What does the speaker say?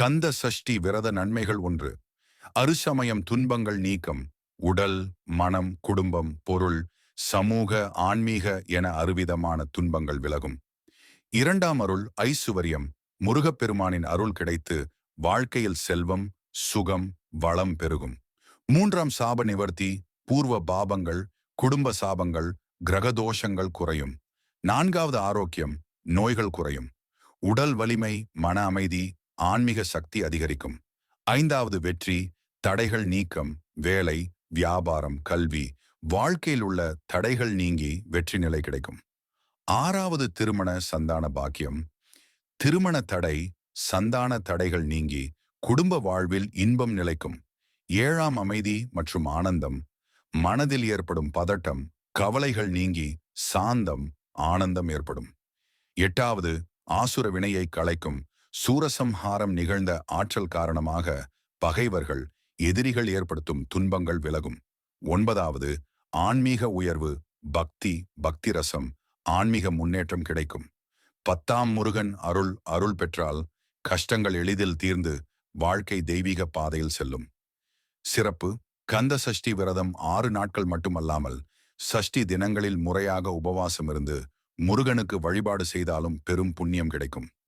கந்த சஷ்டி விரத நன்மைகள் ஒன்று. அருசமயம் துன்பங்கள் நீக்கம். உடல் மனம் குடும்பம் பொருள் சமூக ஆன்மீக என அறுவிதமான துன்பங்கள் விலகும். இரண்டாம் அருள் ஐசுவரியம். முருகப்பெருமானின் அருள் கிடைத்து வாழ்க்கையில் செல்வம் சுகம் வளம் பெருகும். மூன்றாம் சாப நிவர்த்தி பூர்வ பாபங்கள் குடும்ப சாபங்கள் கிரகதோஷங்கள் குறையும். நான்காவது ஆரோக்கியம் நோய்கள் குறையும். உடல் வலிமை மன அமைதி ஆன்மீக சக்தி அதிகரிக்கும். ஐந்தாவது வெற்றி தடைகள் நீக்கம் வேலை வியாபாரம் கல்வி. வாழ்க்கையில் உள்ள தடைகள் நீங்கி வெற்றி நிலை கிடைக்கும். ஆறாவது திருமண சந்தான பாக்கியம். திருமண தடை சந்தான தடைகள் நீங்கி குடும்ப வாழ்வில் இன்பம் நிலைக்கும். ஏழாம் அமைதி மற்றும் ஆனந்தம். மனதில் ஏற்படும் பதட்டம் கவலைகள் நீங்கி சாந்தம் ஆனந்தம் ஏற்படும். எட்டாவது ஆசுர வினையை களைக்கும் சூரசம்ஹாரம் நிகழ்ந்த ஆற்றல் காரணமாக பகைவர்கள் எதிரிகள் ஏற்படுத்தும் துன்பங்கள் விலகும். ஒன்பதாவது ஆன்மீக உயர்வு பக்தி பக்தி ரசம் ஆன்மீக முன்னேற்றம் கிடைக்கும். பத்தாம் முருகன் அருள் அருள் பெற்றால் கஷ்டங்கள் எளிதில் தீர்ந்து வாழ்க்கை தெய்வீக பாதையில் செல்லும். சிறப்பு கந்த சஷ்டி விரதம் ஆறு நாட்கள் மட்டுமல்லாமல் சஷ்டி தினங்களில் முறையாக உபவாசம் இருந்து முருகனுக்கு வழிபாடு செய்தாலும் பெரும் புண்ணியம் கிடைக்கும்.